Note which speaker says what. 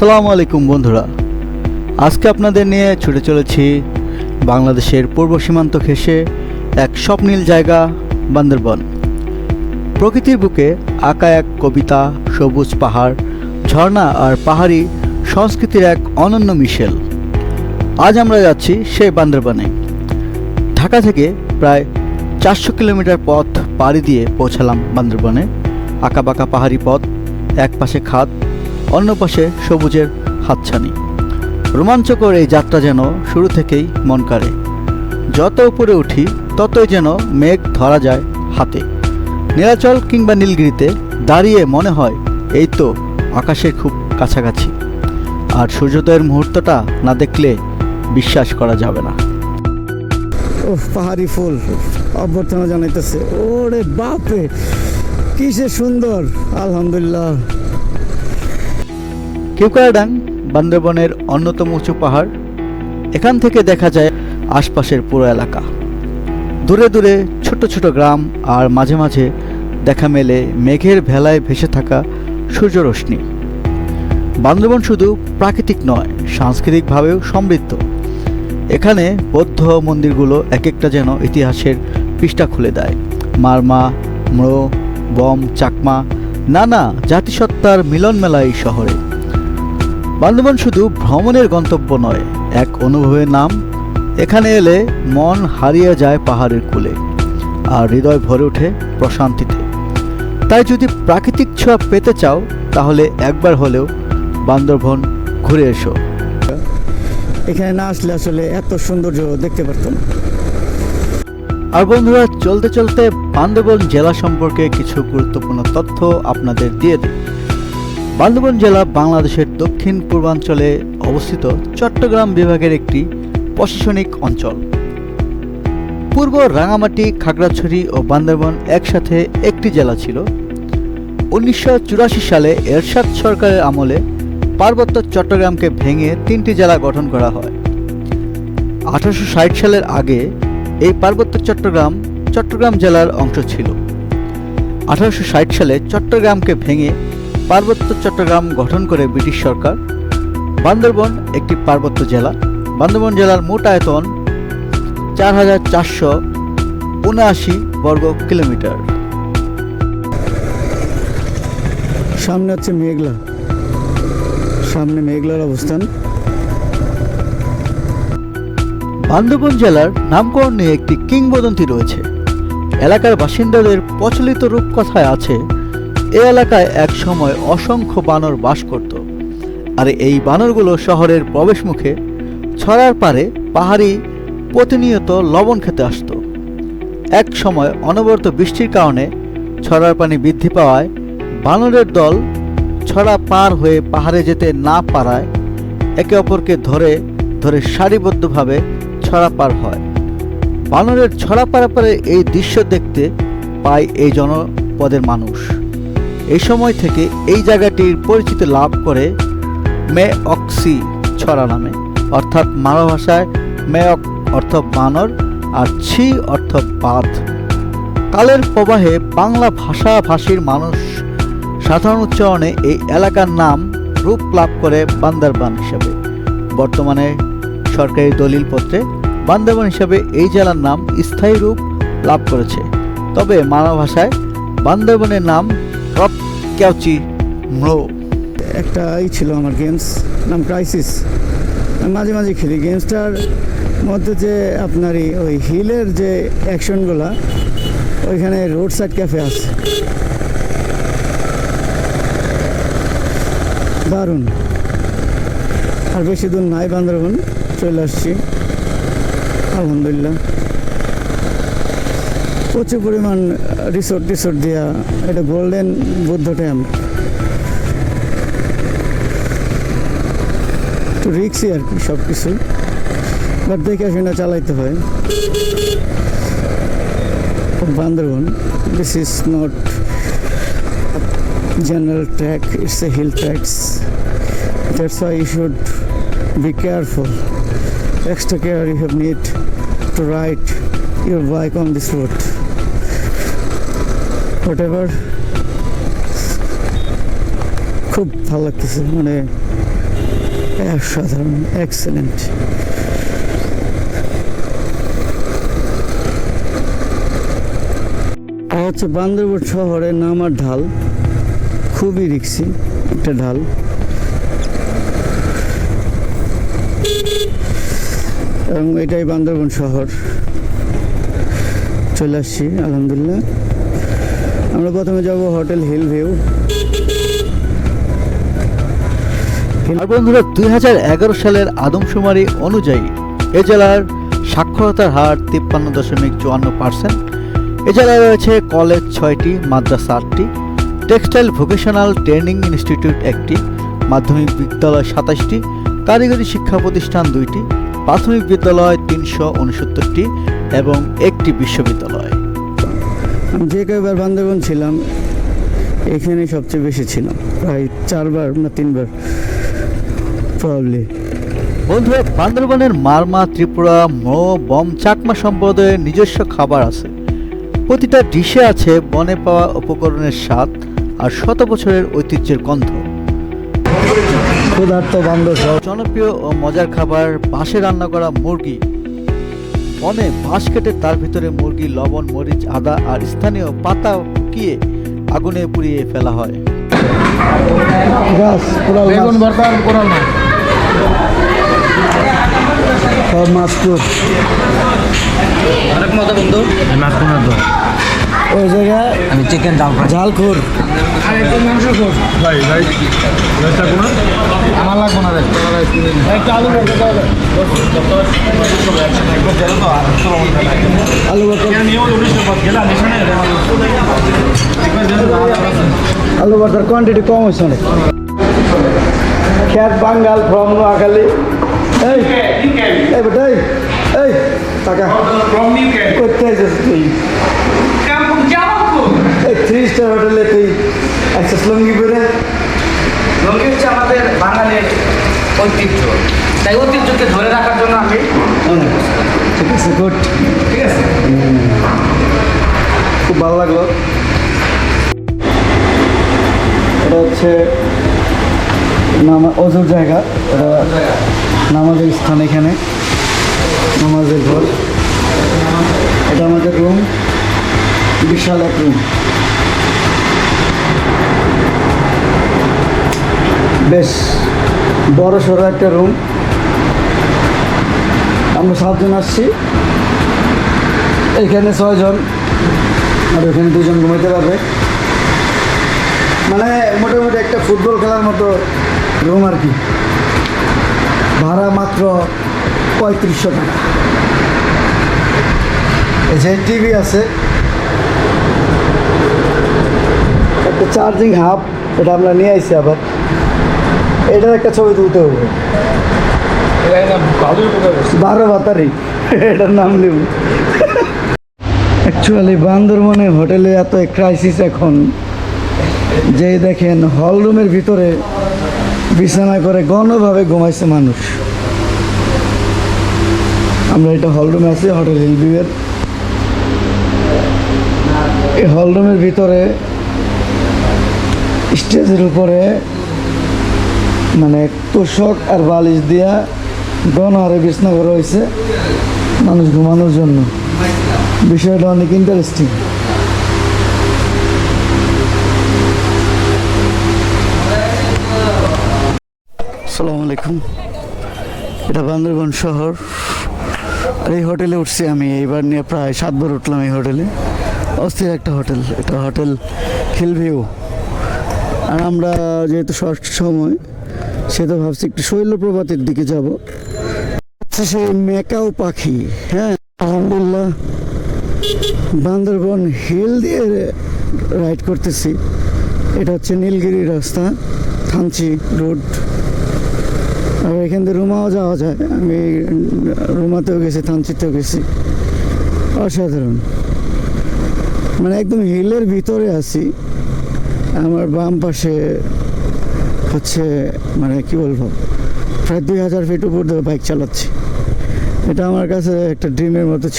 Speaker 1: আসসালামু আলাইকুম বন্ধুরা। আজকে আপনাদের নিয়ে ছুটে চলেছি বাংলাদেশের পূর্ব সীমান্ত ঘেঁষে এক স্বপ্নীল জায়গা, বান্দরবন। প্রকৃতির বুকে আঁকা এক কবিতা, সবুজ পাহাড়, ঝর্ণা আর পাহাড়ি সংস্কৃতির এক অনন্য মিশেল। আজ আমরা যাচ্ছি সেই বান্দরবনে। ঢাকা থেকে প্রায় চারশো কিলোমিটার পথ পাড়ি দিয়ে পৌঁছালাম বান্দরবনে। আঁকাবাঁকা পাহাড়ি পথ এক পাশে খাদ অন্য পাশে সবুজের হাতছানি। রোমাঞ্চকর এই যাত্রা যেন শুরু থেকেই মন কাড়ে। যত উপরে উঠি, ততই যেন মেঘ ধরা যায় হাতে। নীলাচল কিংবা নীলগিরিতে দাঁড়িয়ে মনে হয়, এই তো আকাশের খুব কাছাকাছি। আর সূর্যোদয়ের মুহূর্তটা না দেখলে বিশ্বাস করা যাবে না।
Speaker 2: ও পাহাড়ি ফুল, অভ্যর্থনা জানাইতেছে। ওরে বাপরে, কি সে সুন্দর। আলহামদুলিল্লাহ।
Speaker 1: কেউকাডাং বান্দরবনের অন্যতম উঁচু পাহাড়। এখান থেকে দেখা যায় আশপাশের পুরো এলাকা। দূরে দূরে ছোট ছোট গ্রাম আর মাঝে মাঝে দেখা মেলে মেঘের ভেলায় ভেসে থাকা সূর্যরশ্মি বান্দরবন শুধু প্রাকৃতিক নয়, সাংস্কৃতিকভাবেও সমৃদ্ধ। এখানে বৌদ্ধ মন্দিরগুলো এক একটা যেন ইতিহাসের পৃষ্ঠা খুলে দেয়। মারমা, ম্রো বম চাকমা, নানা জাতিসত্তার মিলন মেলা এই শহরে। বান্দরবন শুধু ভ্রমণের গন্তব্য নয় এক অনুভবের নাম। এখানে এলে মন হারিয়ে যায় পাহাড়ের কোলে আর হৃদয় ভরে ওঠে প্রশান্তিতে। তাই যদি প্রাকৃতিক ছোঁয়া পেতে চাও তাহলে একবার হলেও বান্দরবন ঘুরে এসো।
Speaker 2: এখানে না আসলে আসলে এত সৌন্দর্য দেখতে পারতাম।
Speaker 1: আর বন্ধুরা চলতে চলতে বান্দরবন জেলা সম্পর্কে কিছু গুরুত্বপূর্ণ তথ্য আপনাদের দিয়ে দিই। বান্দরবন জেলা বাংলাদেশের দক্ষিণ পূর্বাঞ্চলে অবস্থিত চট্টগ্রাম বিভাগের একটি প্রশাসনিক অঞ্চল। পূর্ব রাঙামাটি, খাগড়াছড়ি ও বান্দরবন একসাথে একটি জেলা ছিল। উনিশশো চুরাশি সালে এরশাদ সরকারের আমলে পার্বত্য চট্টগ্রামকে ভেঙে তিনটি জেলা গঠন করা হয়। আঠারোশো ষাট সালের আগে এই পার্বত্য চট্টগ্রাম চট্টগ্রাম জেলার অংশ ছিল। আঠারোশো ষাট সালে চট্টগ্রামকে ভেঙে পার্বত্য চট্টগ্রাম গঠন করে ব্রিটিশ সরকার। বান্দরবন একটি পার্বত্য জেলা। বান্দরবন জেলার মোট আয়তন চার হাজার চারশো উনআশি বর্গ কিলোমিটার।
Speaker 2: সামনে হচ্ছে মেঘলা। সামনে মেঘলার অবস্থান।
Speaker 1: বান্দরবন জেলার নামকরণ নিয়ে একটি কিংবদন্তি রয়েছে। এলাকার বাসিন্দাদের প্রচলিত রূপকথায় আছে এ এলাকায় এক সময় অসংখ্য বানর বাস করত। আর এই বানরগুলো শহরের প্রবেশমুখে ছড়ার পারে পাহাড়ি প্রতিনিয়ত লবণ খেতে আসতো। এক সময় অনবরত বৃষ্টির কারণে ছড়ার পানি বৃদ্ধি পাওয়ায় বানরের দল ছড়া পার হয়ে পাহাড়ে যেতে না পারায় একে অপরকে ধরে ধরে সারিবদ্ধভাবে ছড়া পার হয়। বানরের ছড়া পারাপারে এই দৃশ্য দেখতে পায় এই জনপদের মানুষ। এই সময় থেকে এই জায়গাটির পরিচিতি লাভ করে মে অক্সি ছড়া নামে। অর্থাৎ মানব ভাষায় মেয়ক অর্থ বানর আর ছি অর্থ বাঁধ। কালের প্রবাহে বাংলা ভাষাভাষীর মানুষ সাধারণ উচ্চারণে এই এলাকার নাম রূপ লাভ করে বান্দরবান হিসেবে। বর্তমানে সরকারি দলিলপত্রে বান্দরবান হিসাবে এই জেলার নাম স্থায়ী রূপ লাভ করেছে। তবে মানব ভাষায় বান্দরবনের নাম কেউচি ম্রো।
Speaker 2: একটা ই ছিল আমার গেমস নাম ক্রাইসিস মাঝে মাঝে খেলি। গেমসটার মধ্যে যে আপনার ওই হিলের যে অ্যাকশনগুলো ওইখানে রোড সাইড ক্যাফে আছে। দারুণ। আর বেশি দূর নাই বান্দরবন, চলে আসছি। আলহামদুলিল্লাহ। প্রচুর পরিমাণ রিসোর্ট টিসোর্ট দেওয়া এটা গোল্ডেন বুদ্ধ ট্যাম্প একটু রিক্সই আর কি সব কিছু বাট দেখে আসে না, চালাইতে হয়। Bandarban this is not general track it's a hill tracks that's why you should be careful extra care you have need to ride your bike on this road whatever. খুব ভালো লাগতেছে মানে অসাধারণ এক্সেলেন্ট হচ্ছে বান্দরবন শহরের নামার ঢাল, খুবই রিক্সি একটা ঢাল। এবং এটাই বান্দরবন শহর। চলে আসছি, আলহামদুলিল্লাহ। আমরা প্রথমে যাব হোটেল হিল ভিউ।
Speaker 1: আর বন্ধুরা, দুই হাজার এগারো সালের আদমশুমারি অনুযায়ী এ জেলার সাক্ষরতার হার তিপ্পান্ন দশমিক চুয়ান্ন পার্সেন্ট। এ জেলায় রয়েছে কলেজ ছয়টি, মাদ্রাসা আটটি, টেক্সটাইল ভোকেশনাল ট্রেনিং ইনস্টিটিউট একটি, মাধ্যমিক বিদ্যালয় সাতাশটি, কারিগরি শিক্ষা প্রতিষ্ঠান দুইটি, প্রাথমিক বিদ্যালয় তিনশো উনসত্তরটি এবং একটি বিশ্ববিদ্যালয়।
Speaker 2: যে কয়েকবার বান্দরবন ছিলাম এখানে সবচেয়ে বেশি ছিলাম। প্রায় চারবার না তিনবার প্রবলি
Speaker 1: বন্ধুরা বান্দরবনের মারমা ত্রিপুরা মো বম চাকমা সম্প্রদায়ের নিজস্ব খাবার আছে। প্রতিটা ডিশে আছে বনে পাওয়া উপকরণের স্বাদ আর শত বছরের ঐতিহ্যের গন্ধ।
Speaker 2: ক্ষুধার্ত বান্দর
Speaker 1: জনপ্রিয় ও মজার খাবার বাঁশে রান্না করা মুরগি বনে বাঁশ কেটে তার ভিতরে মুরগি লবণ মরিচ আদা আর স্থানীয় পাতা ফুকিয়ে আগুনে পুড়িয়ে ফেলা হয়।
Speaker 2: মাছ।
Speaker 3: মাছ।
Speaker 2: ওই জায়গায়
Speaker 3: আমি চিকেন ডাল ফ্রাই
Speaker 2: ঝালখোর
Speaker 3: আর একটু মাংস খোর। ভাই ভাই কোনা আমার লাগবে না রে একটা আলু দাও।
Speaker 2: আলু আলু। ভর্তার কোয়ান্টিটি কম হয়েছে অনেক। খ্যাত বাঙ্গাল ফ্রম নোয়াখালী। এই এই বেটা এই টাকা। করতে তুই? থ্রি স্টার হোটেলে তুই একটা লুঙ্গি পরে?
Speaker 4: লঙ্গি হচ্ছে আমাদের বাঙালির ঐতিহ্য। তাই ঐতিহ্যকে ধরে রাখার জন্য আমি
Speaker 2: ঠিক আছে গুড
Speaker 4: ঠিক আছে?
Speaker 2: খুব ভালো লাগল। এটা হচ্ছে নামা অজুর জায়গা। এটা নামাজের স্থান এখানে। নামাজের ঘর। এটা আমাদের রুম বিশাল এক রুম বেশ বড় সড়ো একটা রুম আমরা সাতজন আসছি। এখানে ছয়জন, আর ওখানে দুজন ঘুমাইতে পারবে। মানে মোটামুটি একটা ফুটবল খেলার মতো রুম আর কি। ভাড়া মাত্র পঁয়ত্রিশশো টাকা। এই টিভি আছে। একটা চার্জিং হাব এটা আমরা নিয়ে আইছি আবার। এটার একটা ছবি তুলতে হবে। বারো বাতারি। এটার নাম নেব। অ্যাকচুয়ালি বান্দরবনে হোটেলে এত ক্রাইসিস এখন যে দেখেন হল রুমের ভিতরে বিছানা করে গণভাবে ঘুমাইছে মানুষ। আমরা এটা হল রুমে আছি হোটেল হিলভিউয়ের এই হল রুমের ভিতরে স্টেজের উপরে মানে তোষক আর বালিশ দিয়া গণহারে বিছনা করা হয়েছে মানুষ ঘুমানোর জন্য। বিষয়টা অনেক ইন্টারেস্টিং আসসালামু আলাইকুম। এটা বান্দরবন শহর। আর এই হোটেলে উঠছি আমি। এইবার নিয়ে প্রায় সাতবার উঠলাম এই হোটেলে। অস্থির একটা হোটেল। এটা হোটেল হিল ভিউ। আর আমরা যেহেতু শর্ট সময় সেটা ভাবছি একটু শৈলপ্রপাতের দিকে যাব। আচ্ছা সেই মেকাও পাখি হ্যাঁ আলহামদুলিল্লাহ। বান্দরবন হিল দিয়ে রাইড করতেছি। এটা হচ্ছে নীলগিরি রাস্তা, থানচি রোড। আর এখান থেকে রুমাও যাওয়া যায়। আমি রুমাতেও গেছি, থানচিতেও গেছি। অসাধারণ। মানে একদম হিলের ভিতরে আছি। আমার বাম পাশে হচ্ছে মানে কি বলব, প্রায় দুই হাজার ফিট উপর দিয়ে বাইক চালাচ্ছি। এটা আমার কাছে একটা ড্রিমের মতো ছিল।